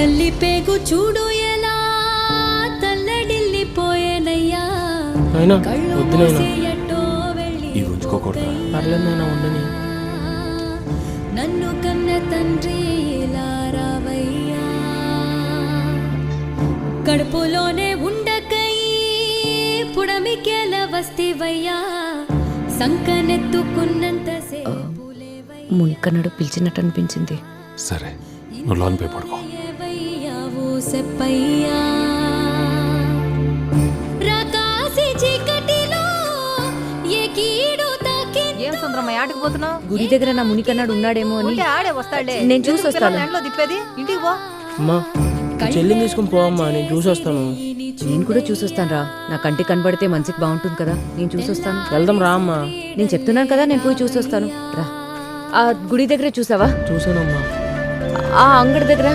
తల్లి పేగు చూడు ఎలా? తల్లడిల్లిపోయేనయ్యా అయినా ఎట్టో వెళ్ళి ఇవి ఉంచుకోకూడదా పర్లేదు నాయనా ఉండని. నన్ను కన్న తండ్రి ఇలా రావయ్యా. కడుపులోనే ఉండకై పుడమికేల వస్తివయ్యా. సంకనెత్తుకున్నంత మునికన్నాడు పిలిచినట్టు అనిపించింది. సరే నువ్వు లోన్ పే పడుకో. ఏవయ్యావు సెప్పయ్యా రాకాసి చీకటిలో ఏ కీడు తాకి ఏం సుందరమ్మ ఆటకు పోతున్నావు? గుడి దగ్గర నా మునికన్నాడు ఉన్నాడేమో అని. ఆడే వస్తాడులే. నేను చూసి వస్తాను. ఎండలో తిప్పేది? ఇంటికి పో. అమ్మా చెల్లిని తీసుకుని పోవమ్మా నేను చూసి వస్తాను. నేను కూడా చూసొస్తాను రా. నా కంటికి కనబడితే మనసుకి బాగుంటుంది కదా. నేను చూసొస్తాను వెళ్దాం రా అమ్మా. నేను చెప్తున్నాను కదా నేను పోయి చూసొస్తాను రా. ఆ గుడి దగ్గర చూసావా? చూసానమ్మా ఆ అంగడి దగ్గర?